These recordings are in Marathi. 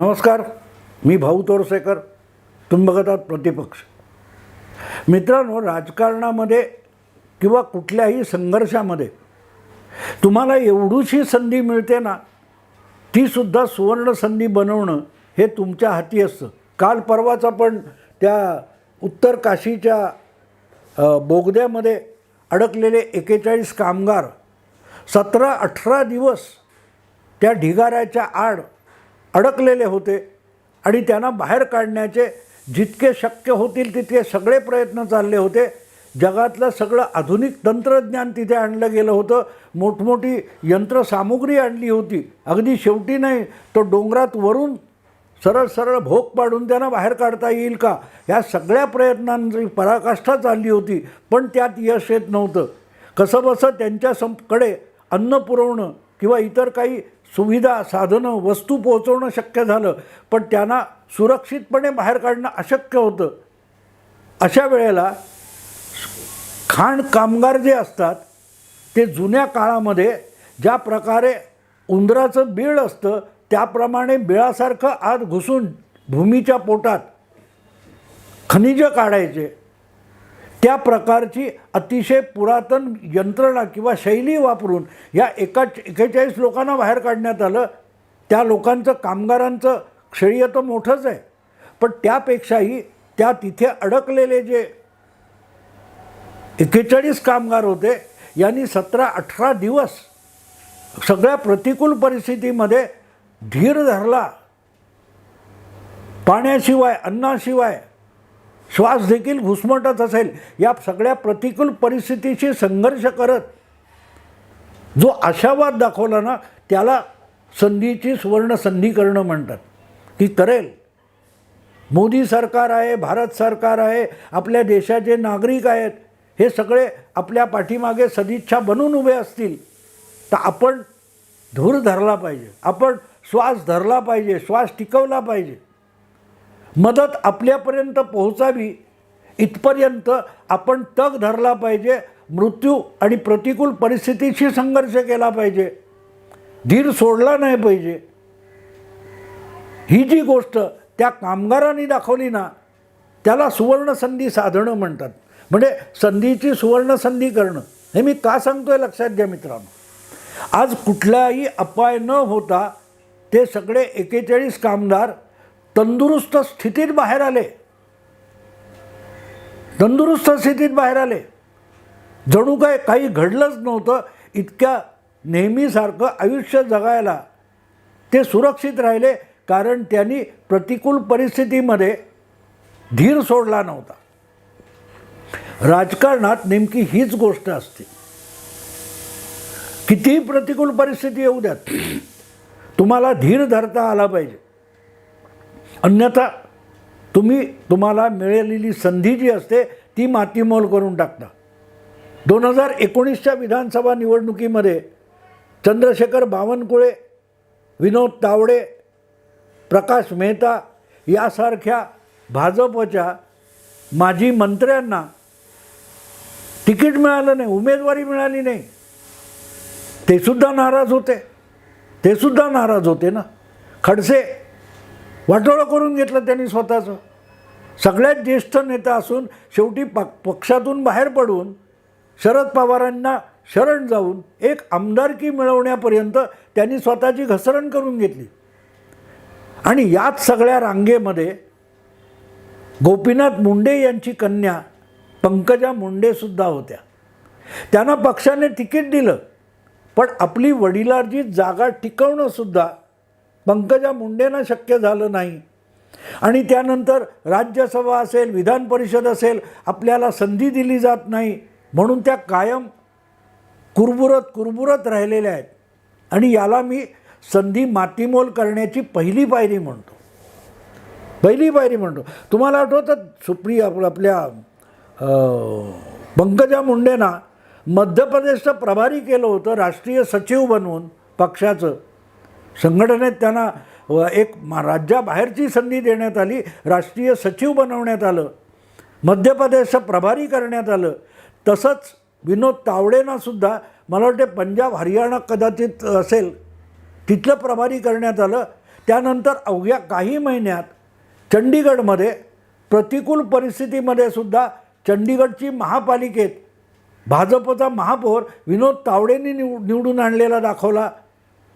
नमस्कार मी भाऊ तोरसेकर तुम्ही बघत आहात प्रतिपक्ष. मित्रांनो राजकारणामध्ये किंवा कुठल्याही संघर्षामध्ये तुम्हाला एवढीशी संधी मिळते ना तीसुद्धा सुवर्ण संधी बनवणं हे तुमच्या हाती असतं. काल परवाच आपण त्या उत्तर काशीच्या बोगद्यामध्ये अडकलेले एकेचाळीस कामगार सतरा अठरा दिवस त्या ढिगाऱ्याच्या आड अडकलेले होते. आणि त्यांना बाहेर काढण्याचे जितके शक्य होतील तितके सगळे प्रयत्न चालले होते. जगातलं सगळं आधुनिक तंत्रज्ञान तिथे आणलं गेलं होतं. मोठमोठी यंत्रसामुग्री आणली होती. अगदी शेवटी नाही तो डोंगरात वरून सरळ सरळ भोग पाडून त्यांना बाहेर काढता येईल का? या सगळ्या प्रयत्नांची पराकाष्ठा चालली होती. पण त्यात यश येत नव्हतं. कसंबसं त्यांच्या संकडे अन्न पुरवणं किंवा इतर काही सुविधा साधनं वस्तू पोहोचवणं शक्य झालं पण त्यांना सुरक्षितपणे बाहेर काढणं अशक्य होतं. अशा वेळेला खाण कामगार जे असतात ते जुन्या काळामध्ये ज्या प्रकारे उंदराचं बीळ असतं त्याप्रमाणे बिळासारखं आत घुसून भूमीच्या पोटात खनिजं काढायचे त्या प्रकारची अतिशय पुरातन यंत्रणा किंवा शैली वापरून या एका एकेचाळीस लोकांना बाहेर काढण्यात आलं त्या लोकांचं कामगारांचं श्रेय तर मोठंच आहे. पण त्यापेक्षाही त्या तिथे अडकलेले जे एकेचाळीस कामगार होते यांनी सतरा अठरा दिवस सगळ्या प्रतिकूल परिस्थितीमध्ये धीर धरला. पाण्याशिवाय अन्नाशिवाय श्वास देखील घुसमटत असेल या सगळ्या प्रतिकूल परिस्थितीशी संघर्ष करत जो आशावाद दाखवला ना त्याला संधीची सुवर्ण संधी करणं म्हणतात. की करेल. मोदी सरकार आहे भारत सरकार आहे आपल्या देशाचे नागरिक आहेत हे सगळे आपल्या पाठीमागे सदिच्छा बनून उभे असतील तर आपण धूर धरला पाहिजे. आपण श्वास धरला पाहिजे श्वास टिकवला पाहिजे. मदत आपल्यापर्यंत पोहोचावी इथपर्यंत आपण तग धरला पाहिजे मृत्यू आणि प्रतिकूल परिस्थितीशी संघर्ष केला पाहिजे. धीर सोडला नाही पाहिजे. ही जी गोष्ट त्या कामगारांनी दाखवली ना त्याला सुवर्णसंधी साधणं म्हणतात. म्हणजे संधीची सुवर्ण संधी करणं. हे मी का सांगतोय लक्षात घ्या मित्रांनो. आज कुठलाही अपाय न होता ते सगळे एकेचाळीस कामगार तंदुरुस्त स्थितीत बाहेर आले. तंदुरुस्त स्थितीत बाहेर आले. जणू काय काही घडलंच नव्हतं इतक्या नेहमीसारखं आयुष्य जगायला ते सुरक्षित राहिले कारण त्यांनी प्रतिकूल परिस्थितीमध्ये धीर सोडला नव्हता. राजकारणात नेमकी हीच गोष्ट असते. कितीही प्रतिकूल परिस्थिती येऊ द्यात तुम्हाला धीर धरता आला पाहिजे. अन्यथा तुम्ही तुम्हाला मिळालेली संधी जी असते ती मातीमोल करून टाकता. दोन हजार एकोणीसच्या विधानसभा निवडणुकीमध्ये चंद्रशेखर बावनकुळे विनोद तावडे प्रकाश मेहता यासारख्या भाजपच्या माजी मंत्र्यांना तिकीट मिळालं नाही उमेदवारी मिळाली नाही. तेसुद्धा नाराज होते. तेसुद्धा नाराज होते ना. खडसे वाटोळं करून घेतलं त्यांनी स्वतःचं. सगळ्यात ज्येष्ठ नेता असून शेवटी पक पक्षातून बाहेर पडून शरद पवारांना शरण जाऊन एक आमदारकी मिळवण्यापर्यंत त्यांनी स्वतःची घसरण करून घेतली. आणि याच सगळ्या रांगेमध्ये गोपीनाथ मुंडे यांची कन्या पंकजा मुंडेसुद्धा होत्या. त्यांना पक्षाने तिकीट दिलं पण आपली वडिलांची जागा टिकवणंसुद्धा पंकजा मुंडेंना शक्य झालं नाही. आणि त्यानंतर राज्यसभा असेल विधान परिषद असेल आपल्याला संधी दिली जात नाही. म्हणून त्या कायम कुरबुरत कुरबुरत राहिलेल्या आहेत. आणि याला मी संधी मातीमोल करण्याची पहिली पायरी म्हणतो. पहिली पायरी म्हणतो. तुम्हाला आठवतं सुप्रिया आपलं आपल्या पंकजा मुंडेंना मध्य प्रदेशचं प्रभारी केलं होतं राष्ट्रीय सचिव बनवून पक्षाचं. संघटनेत त्यांना एक राज्याबाहेरची संधी देण्यात आली राष्ट्रीय सचिव बनवण्यात आलं मध्य प्रदेशचं प्रभारी करण्यात आलं. तसंच विनोद तावडेंनासुद्धा मला वाटते पंजाब हरियाणा कदाचित असेल तिथलं प्रभारी करण्यात आलं. त्यानंतर अवघ्या काही महिन्यात चंडीगडमध्ये प्रतिकूल परिस्थितीमध्ये सुद्धा चंडीगडची महापालिकेत भाजपचा महापौर विनोद तावडेंनी निव निवडून आणलेला दाखवला.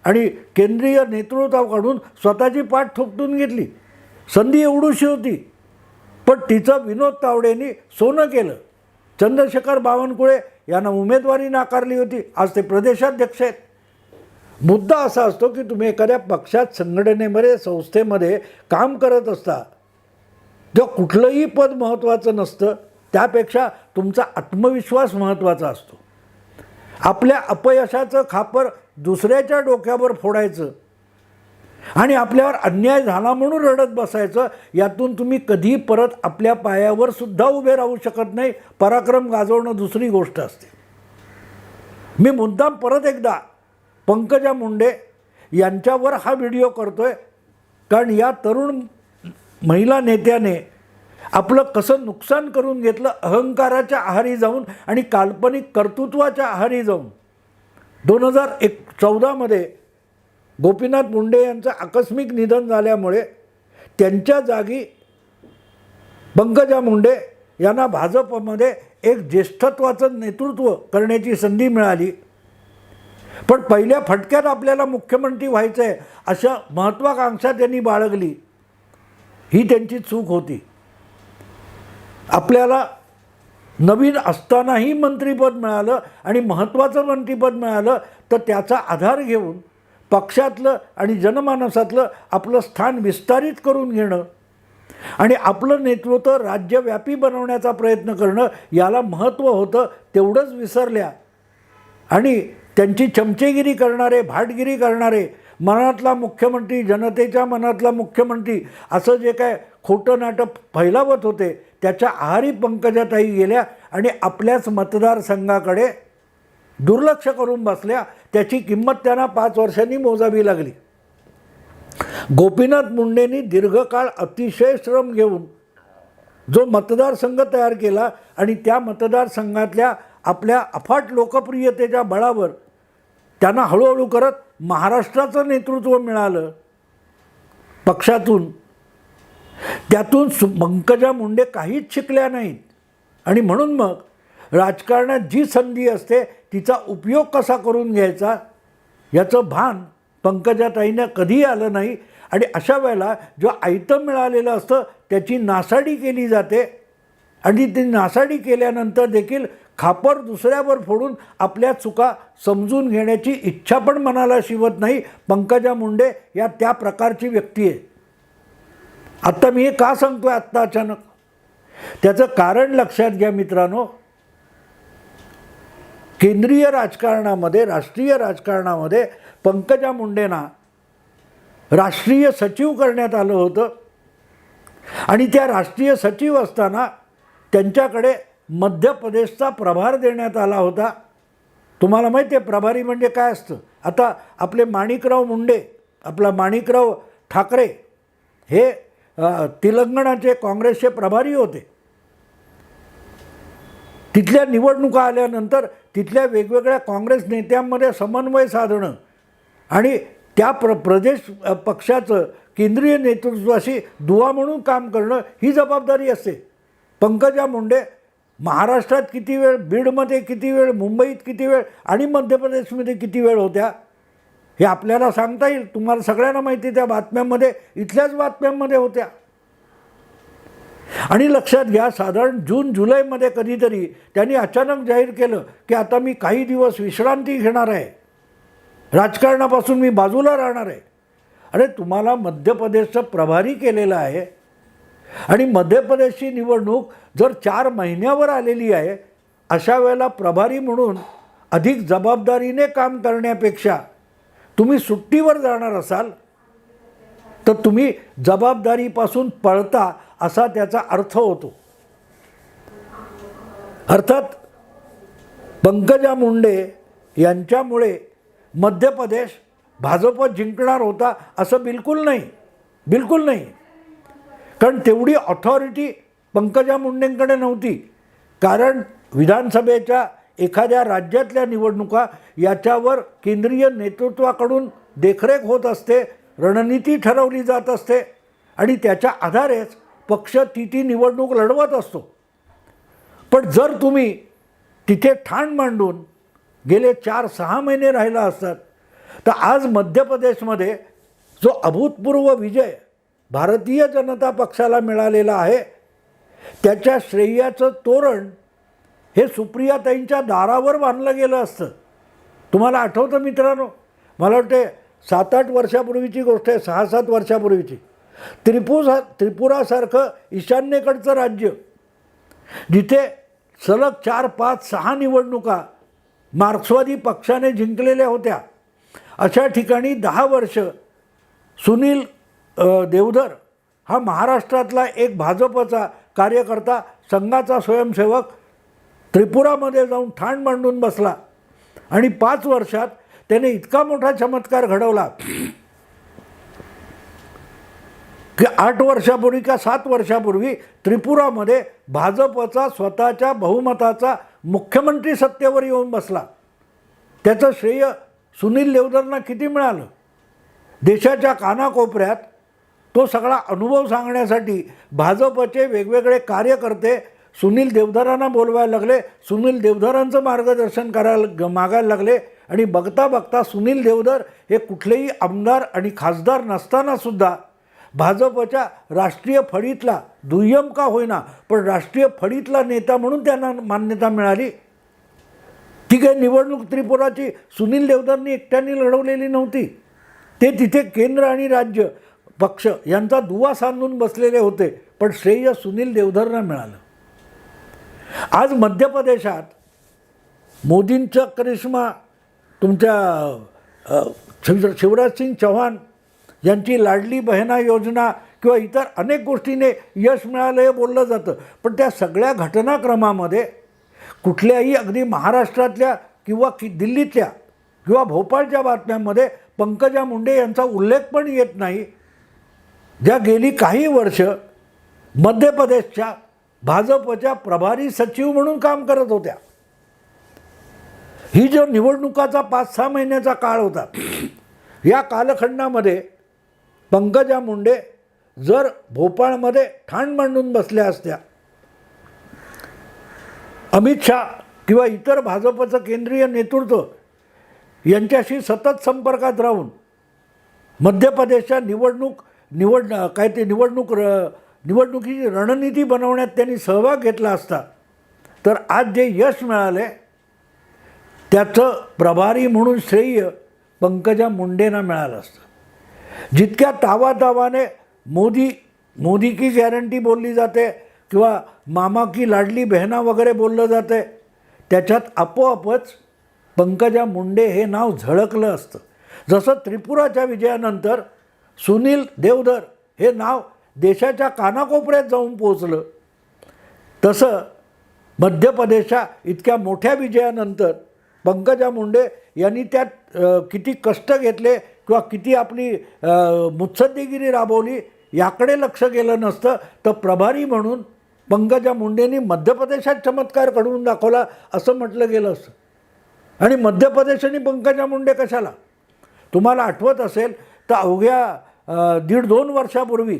आणि केंद्रीय नेतृत्वाकडून स्वतःची पाठ थोपटून घेतली. संधी एवढूशी होती पण तिचं विनोद तावडेंनी सोनं केलं. चंद्रशेखर बावनकुळे यांना उमेदवारी नाकारली होती. आज ते प्रदेशाध्यक्ष आहेत. मुद्दा असा असतो की तुम्ही एखाद्या पक्षात संघटनेमध्ये संस्थेमध्ये काम करत असता जेव्हा कुठलंही पद महत्त्वाचं नसतं त्यापेक्षा तुमचा आत्मविश्वास महत्त्वाचा असतो. आपल्या अपयशाचं खापर दुसऱ्याच्या डोक्यावर फोडायचं. आणि आपल्यावर अन्याय झाला म्हणून रडत बसायचं यातून तुम्ही कधी परत आपल्या पायावर सुद्धा उभे राहू शकत नाही. पराक्रम गाजवणं दुसरी गोष्ट असते. मी मुद्दाम परत एकदा पंकजा मुंडे यांच्यावर हा व्हिडिओ करतो आहे कारण या तरुण महिला नेत्याने आपलं कसं नुकसान करून घेतलं अहंकाराच्या आहारी जाऊन आणि काल्पनिक कर्तृत्वाच्या आहारी जाऊन. दोन हजार एक चौदामध्ये गोपीनाथ मुंडे यांचं आकस्मिक निधन झाल्यामुळे त्यांच्या जागी पंकजा मुंडे यांना भाजपमध्ये एक ज्येष्ठत्वाचं नेतृत्व करण्याची संधी मिळाली. पण पहिल्या फटक्यात आपल्याला मुख्यमंत्री व्हायचं आहे अशा महत्त्वाकांक्षा त्यांनी बाळगली. ही त्यांची चूक होती. आपल्याला नवीन असतानाही मंत्रिपद मिळालं आणि महत्त्वाचं मंत्रिपद मिळालं तर त्याचा आधार घेऊन पक्षातलं आणि जनमानसातलं आपलं स्थान विस्तारित करून घेणं आणि आपलं नेतृत्व राज्यव्यापी बनवण्याचा प्रयत्न करणं याला महत्त्व होतं तेवढंच विसरल्या. आणि त्यांची चमचेगिरी करणारे भाटगिरी करणारे मनातला मुख्यमंत्री जनतेच्या मनातला मुख्यमंत्री असं जे काय खोटं नाटक फैलावत होते. त्याच्या आहारी पंकजाताई गेल्या आणि आपल्याच मतदारसंघाकडे दुर्लक्ष करून बसल्या. त्याची किंमत त्यांना पाच वर्षांनी मोजावी लागली. गोपीनाथ मुंडेंनी दीर्घकाळ अतिशय श्रम घेऊन जो मतदारसंघ तयार केला आणि त्या मतदारसंघातल्या आपल्या अफाट लोकप्रियतेच्या बळावर त्यांना हळूहळू करत महाराष्ट्राचं नेतृत्व मिळालं. पक्षातून त्यातून सु पंकजा मुंडे काहीच शिकल्या नाहीत. आणि म्हणून मग राजकारणात जी संधी असते तिचा उपयोग कसा करून घ्यायचा याचं भान पंकजाताईंना कधीही आलं नाही. आणि अशा वेळेला जो आयतं मिळालेलं असतं त्याची नासाडी केली जाते. आणि ती नासाडी केल्यानंतर देखील खापर दुसऱ्यावर फोडून आपल्या चुका समजून घेण्याची इच्छा पण मनाला शिवत नाही पंकजा मुंडे या त्या प्रकारची व्यक्ती आहे. आत्ता मी हे का सांगतो आहे आत्ता अचानक? त्याचं कारण लक्षात घ्या मित्रांनो. केंद्रीय राजकारणामध्ये राष्ट्रीय राजकारणामध्ये पंकजा मुंडेंना राष्ट्रीय सचिव करण्यात आलं होतं. आणि त्या राष्ट्रीय सचिव असताना त्यांच्याकडे मध्य प्रदेशचा प्रभार देण्यात आला होता. तुम्हाला माहिती आहे प्रभारी म्हणजे काय असतं? आता आपले माणिकराव मुंडे आपला माणिकराव ठाकरे हे तेलंगणाचे काँग्रेसचे प्रभारी होते. तिथल्या निवडणुका आल्यानंतर तिथल्या वेगवेगळ्या काँग्रेस नेत्यांमध्ये समन्वय साधणं आणि त्या प्र प्रदेश पक्षाचं केंद्रीय नेतृत्वाशी दुवा म्हणून काम करणं ही जबाबदारी असते. पंकजा मुंडे महाराष्ट्रात किती वेळ बीडमध्ये किती वेळ मुंबईत किती वेळ आणि मध्य प्रदेशमध्ये किती वेळ होत्या? हे आपल्याला सांगता येईल. तुम्हाला सगळ्यांना माहिती त्या बातम्यांमध्ये इथल्याच बातम्यांमध्ये होत्या. आणि लक्षात घ्या साधारण जून जुलैमध्ये कधीतरी त्यांनी अचानक जाहीर केलं की आता मी काही दिवस विश्रांती घेणार आहे. राजकारणापासून मी बाजूला राहणार आहे. अरे तुम्हाला मध्य प्रदेशचं प्रभारी केलेलं आहे. आणि मध्य प्रदेशची निवडणूक जर चार महिन्यावर आलेली आहे अशा वेळेला प्रभारी म्हणून अधिक जबाबदारीने काम करण्यापेक्षा तुम्ही सुट्टीवर जाणार असाल तर तुम्ही जबाबदारीपासून पळता असा त्याचा अर्थ होतो. अर्थात पंकजा मुंडे यांच्यामुळे मध्य प्रदेश भाजप जिंकणार होता असं बिलकुल नाही बिलकुल नाही. कारण तेवढी ऑथॉरिटी पंकजा मुंडेंकडे नव्हती. कारण विधानसभेच्या एखाद्या राज्यातल्या निवडणुका याच्यावर केंद्रीय नेतृत्वाकडून देखरेख होत असते रणनीती ठरवली जात असते आणि त्याच्या आधारेच पक्ष ती ती निवडणूक लढवत असतो. पण जर तुम्ही तिथे ठाण मांडून गेले चार सहा महिने राहिला असतात तर आज मध्य प्रदेशमध्ये जो अभूतपूर्व विजय भारतीय जनता पक्षाला मिळालेला आहे त्याच्या श्रेयाचं तोरण हे सुप्रियाताईंच्या दारावर बांधलं गेलं असतं. तुम्हाला आठवतं मित्रांनो? मला वाटते सात आठ वर्षापूर्वीची गोष्ट आहे सहा सात वर्षापूर्वीची. त्रिपुरा त्रिपुरासारखं ईशान्येकडचं राज्य जिथे सलग चार पाच सहा निवडणुका मार्क्सवादी पक्षाने जिंकलेल्या होत्या. अशा ठिकाणी दहा वर्ष सुनील देवधर हा महाराष्ट्रातला एक भाजपचा कार्यकर्ता संघाचा स्वयंसेवक त्रिपुरामध्ये जाऊन ठाण मांडून बसला. आणि पाच वर्षात त्याने इतका मोठा चमत्कार घडवला की आठ वर्षापूर्वी का सात वर्षापूर्वी त्रिपुरामध्ये भाजपचा स्वतःच्या बहुमताचा मुख्यमंत्री सत्तेवर येऊन बसला. त्याचं श्रेय सुनील देवधरना किती मिळालं? देशाच्या कानाकोपऱ्यात तो सगळा अनुभव सांगण्यासाठी भाजपचे वेगवेगळे कार्यकर्ते सुनील देवधरांना बोलवायला लागले. सुनील देवधरांचं मार्गदर्शन करायला मागायला लागले. आणि बघता बघता सुनील देवधर हे कुठलेही आमदार आणि खासदार नसतानासुद्धा भाजपच्या राष्ट्रीय फळीतला दुय्यम का होईना पण राष्ट्रीय फळीतला नेता म्हणून त्यांना मान्यता मिळाली. ती काही निवडणूक त्रिपुराची सुनील देवधरनी एकट्याने लढवलेली नव्हती. ते तिथे केंद्र आणि राज्य पक्ष यांचा दुवा सांधून बसलेले होते पण श्रेय सुनील देवधरना मिळालं. आज मध्य प्रदेशात मोदींचा करिश्मा तुमच्या शिव शिवराजसिंग चव्हाण यांची लाडली बहिणा योजना किंवा इतर अनेक गोष्टीने यश मिळालं हे बोललं जातं. पण त्या सगळ्या घटनाक्रमामध्ये कुठल्याही अगदी महाराष्ट्रातल्या किंवा कि दिल्लीतल्या किंवा भोपाळच्या बातम्यांमध्ये पंकजा मुंडे यांचा उल्लेख पण येत नाही. ज्या गेली काही वर्ष मध्य प्रदेशच्या भाजपच्या प्रभारी सचिव म्हणून काम करत होत्या. ही जो निवडणुकाचा पाच सहा महिन्याचा काळ होता या कालखंडामध्ये पंकजा मुंडे जर भोपाळमध्ये ठाण मांडून बसल्या असत्या अमित शहा किंवा इतर भाजपचं केंद्रीय नेतृत्व यांच्याशी सतत संपर्कात राहून मध्य प्रदेशच्या निवडणूक निवड काय ते निवडणूक र निवडणुकीची रणनीती बनवण्यात त्यांनी सहभाग घेतला असता तर आज जे यश मिळाले त्याचं प्रभारी म्हणून श्रेय पंकजा मुंडेंना मिळालं असतं. जितक्या तावातावाने मोदी मोदी की गॅरंटी बोलली जाते किंवा मामा की लाडली बहना वगैरे बोललं जाते त्याच्यात आपोआपच पंकजा मुंडे हे नाव झळकलं असतं. जसं त्रिपुराच्या विजयानंतर सुनील देवधर हे नाव देशाच्या कानाकोपऱ्यात जाऊन पोचलं तसं मध्य प्रदेशा इतक्या मोठ्या विजयानंतर पंकजा मुंडे यांनी त्यात किती कष्ट घेतले किंवा किती आपली मुत्सद्देगिरी राबवली याकडे लक्ष गेलं नसतं. तर प्रभारी म्हणून पंकजा मुंडेंनी मध्य प्रदेशात चमत्कार घडवून दाखवला असं म्हटलं गेलं असतं. आणि मध्य प्रदेशाने पंकजा मुंडे कशाला? तुम्हाला आठवत असेल तर अवघ्या दीड दोन वर्षापूर्वी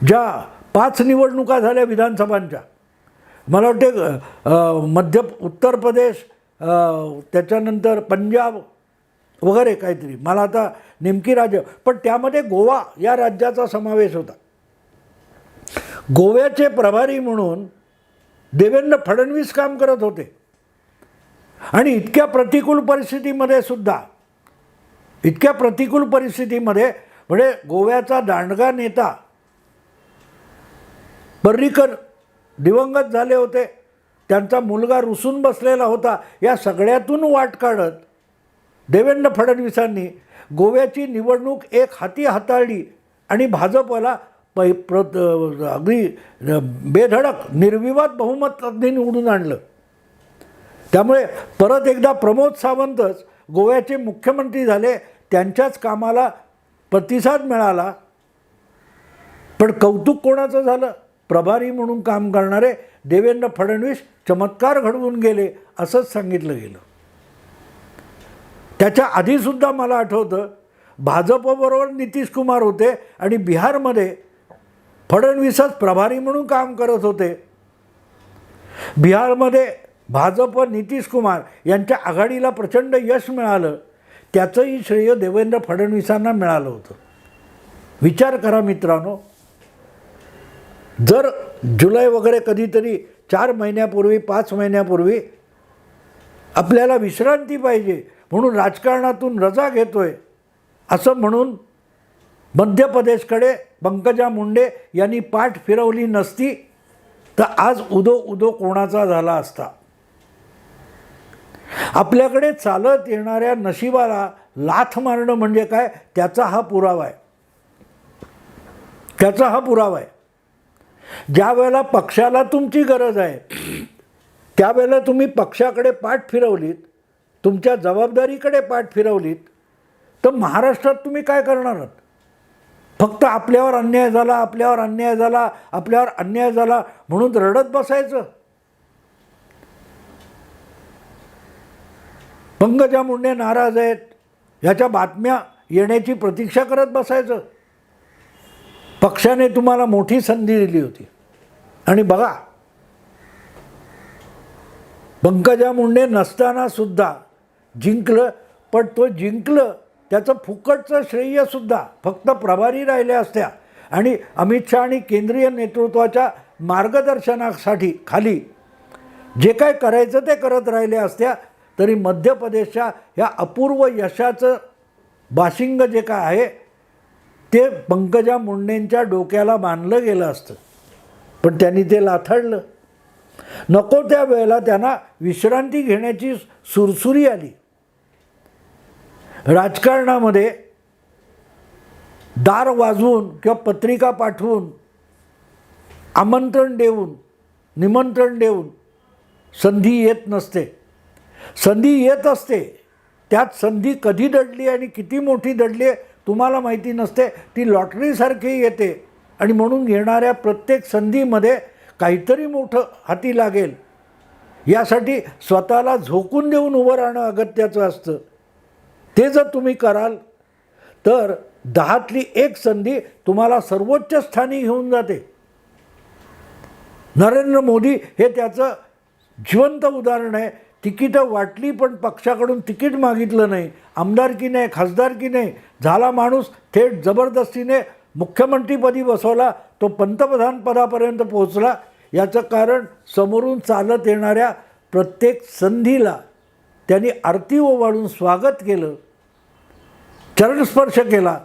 ज्या पाच निवडणुका झाल्या विधानसभांच्या मला वाटते मध्य उत्तर प्रदेश त्याच्यानंतर पंजाब वगैरे काहीतरी. मला आता नेमकी राज्य पण त्यामध्ये गोवा या राज्याचा समावेश होता. गोव्याचे प्रभारी म्हणून देवेंद्र फडणवीस काम करत होते. आणि इतक्या प्रतिकूल परिस्थितीमध्ये सुद्धा इतक्या प्रतिकूल परिस्थितीमध्ये म्हणजे गोव्याचा दांडगा नेता पर्रीकर दिवंगत झाले होते. त्यांचा मुलगा रुसून बसलेला होता. या सगळ्यातून वाट काढत देवेंद्र फडणवीसांनी गोव्याची निवडणूक एक हाती हाताळली आणि भाजपला पै प्र अगदी बेधडक निर्विवाद बहुमताने निवडून आणलं. त्यामुळे परत एकदा प्रमोद सावंतच गोव्याचे मुख्यमंत्री झाले. त्यांच्याच कामाला प्रतिसाद मिळाला. पण कौतुक कोणाचं झालं? प्रभारी म्हणून काम करणारे देवेंद्र फडणवीस चमत्कार घडवून गेले असंच सांगितलं गेलं. त्याच्या आधीसुद्धा मला आठवतं भाजपबरोबर नितीश कुमार होते आणि बिहारमध्ये फडणवीसच प्रभारी म्हणून काम करत होते. बिहारमध्ये भाजप नितीश कुमार यांच्या आघाडीला प्रचंड यश मिळालं. त्याचंही श्रेय देवेंद्र फडणवीसांना मिळालं होतं. विचार करा मित्रांनो जर जुलै वगैरे कधीतरी चार महिन्यापूर्वी पाच महिन्यापूर्वी आपल्याला विश्रांती पाहिजे म्हणून राजकारणातून रजा घेतोय असं म्हणून मध्य प्रदेशकडे पंकजा मुंडे यांनी पाठ फिरवली नसती तर आज उदो उदो कोणाचा झाला असता? आपल्याकडे चालत येणाऱ्या नशिबाला लाथ मारणं म्हणजे काय? त्याचा हा पुरावा आहे. त्याचा हा पुरावा आहे. ज्या वेळेला पक्षाला तुमची गरज आहे त्यावेळेला तुम्ही पक्षाकडे पाठ फिरवलीत तुमच्या जबाबदारीकडे पाठ फिरवलीत तर महाराष्ट्रात तुम्ही काय करणार आहात? फक्त आपल्यावर अन्याय झाला आपल्यावर अन्याय झाला आपल्यावर अन्याय झाला म्हणून रडत बसायचं? पंकजा मुंडे नाराज आहेत ह्याच्या बातम्या येण्याची प्रतीक्षा करत बसायचं? पक्षाने तुम्हाला मोठी संधी दिली होती. आणि बघा पंकजा मुंडे नसताना सुद्धा जिंकलं पण तो जिंकलं त्याचं फुकटचं श्रेयसुद्धा फक्त प्रभारी राहिल्या असत्या. आणि अमित शहा आणि केंद्रीय नेतृत्वाच्या मार्गदर्शनासाठी खाली जे काय करायचं ते करत राहिल्या असत्या तरी मध्य प्रदेशच्या ह्या अपूर्व यशाचं बाशिंग जे काय आहे ते पंकजा मुंडेंच्या डोक्याला बांधलं गेलं असतं. पण त्यांनी ते लाथाडलं. नको त्या वेळेला त्यांना विश्रांती घेण्याची सुरसुरी आली. राजकारणामध्ये दार वाजवून किंवा पत्रिका पाठवून आमंत्रण देऊन निमंत्रण देऊन संधी येत नसते. संधी येत असते. त्यात संधी कधी दडली आणि किती मोठी दडली आहे तुम्हाला माहिती नसते ती लॉटरीसारखी येते. आणि म्हणून येणाऱ्या प्रत्येक संधीमध्ये काहीतरी मोठं हाती लागेल. यासाठी स्वतःला झोकून देऊन उभं राहणं अगत्याचं असतं. ते जर तुम्ही कराल तर दहातली एक संधी तुम्हाला सर्वोच्च स्थानी घेऊन जाते. नरेंद्र मोदी हे त्याचं जिवंत उदाहरण आहे. तिकीटं वाटली पण पक्षाकडून तिकीट मागितलं नाही. आमदारकी नाही खासदारकी नाही झाला माणूस थेट जबरदस्तीने मुख्यमंत्रीपदी बसवला तो पंतप्रधान पदापर्यंत पोहोचला. याचं कारण समोरून चालत येणाऱ्या प्रत्येक संधीला त्यांनी आरती ओवाळून स्वागत केलं चरणस्पर्श केला.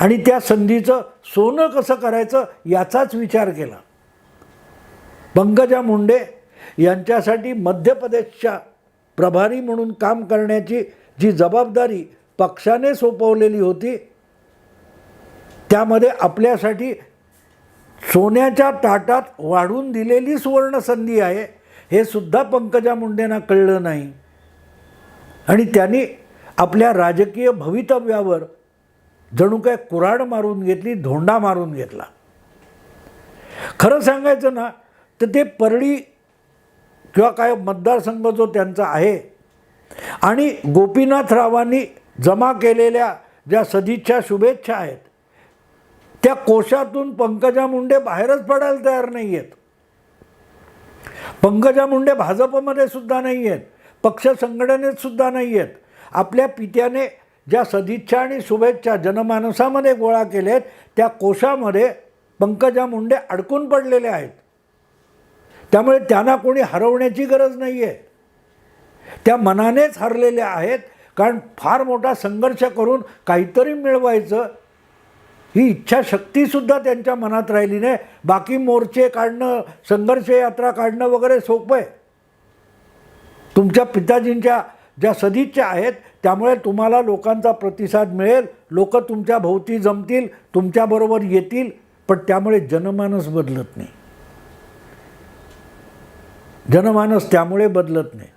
आणि त्या संधीचं सोनं कसं करायचं याचाच विचार केला. पंकजा मुंडे यांच्यासाठी मध्य प्रदेशच्या प्रभारी म्हणून काम करण्याची जी जबाबदारी पक्षाने सोपवलेली होती त्यामध्ये आपल्यासाठी सोन्याच्या ताटात वाढून दिलेली सुवर्ण संधी आहे हे सुद्धा पंकजा मुंडेंना कळलं नाही. आणि त्यांनी आपल्या राजकीय भवितव्यावर जणू काय कुऱ्हाड मारून घेतली धोंडा मारून घेतला. खरं सांगायचं ना तर ते परळी किंवा काय मतदारसंघ जो त्यांचा आहे. आणि गोपीनाथरावांनी जमा केलेल्या ज्या सदिच्छा शुभेच्छा आहेत त्या कोशातून पंकजा मुंडे बाहेरच पडायला तयार नाही आहेत पंकजा मुंडे भाजपमध्ये सुद्धा नाही आहेत पक्ष संघटनेत सुद्धा नाही आहेत आपल्या पित्याने ज्या सदिच्छा आणि शुभेच्छा जनमानसामध्ये गोळा केल्या आहेत त्या कोशामध्ये पंकजा मुंडे अडकून पडलेले आहेत. त्यामुळे त्यांना कोणी हरवण्याची गरज नाही आहे त्या मनानेच हरलेल्या आहेत कारण फार मोठा संघर्ष करून काहीतरी मिळवायचं. ही इच्छाशक्तीसुद्धा त्यांच्या मनात राहिली नाही. बाकी मोर्चे काढणं संघर्ष यात्रा काढणं वगैरे सोपं आहे. तुमच्या पिताजींच्या ज्या सदिच्छा आहेत त्यामुळे तुम्हाला लोकांचा प्रतिसाद मिळेल. लोक तुमच्या भोवती जमतील तुमच्याबरोबर येतील पण त्यामुळे जनमानस बदलत नाही. जनमानस त्यामुळे बदलत नाही.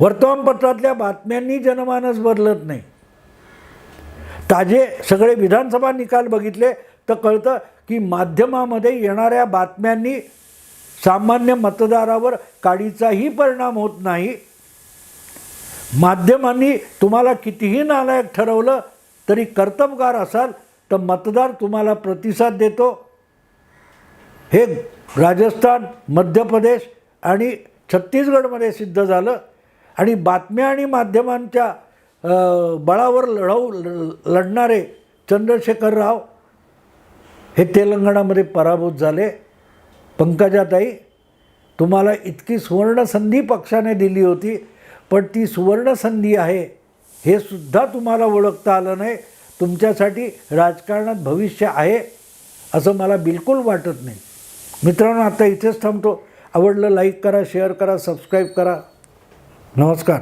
वर्तमानपत्रातल्या बातम्यांनी जनमानस बदलत नाही. ताजे सगळे विधानसभा निकाल बघितले तर कळतं की माध्यमामध्ये येणाऱ्या बातम्यांनी सामान्य मतदारावर काडीचाही परिणाम होत नाही. माध्यमांनी तुम्हाला कितीही नालायक ठरवलं तरी कर्तबगार असाल तर मतदार तुम्हाला प्रतिसाद देतो. हे राजस्थान मध्य प्रदेश आणि छत्तीसगडमध्ये सिद्ध झालं. आणि बातम्या आणि माध्यमांच्या बळावर लढवू ल- लढणारे चंद्रशेखर राव हे तेलंगणामध्ये पराभूत झाले. पंकजाताई तुम्हाला इतकी सुवर्णसंधी पक्षाने दिली होती पण ती सुवर्णसंधी आहे हे सुद्धा तुम्हाला ओळखता आलं नाही. तुमच्यासाठी राजकारणात भविष्य आहे असं मला बिलकुल वाटत नाही. मित्रांनो आता इथेच थांबतो. आवडलं लाईक करा शेअर करा सबस्क्राईब करा. नमस्कार.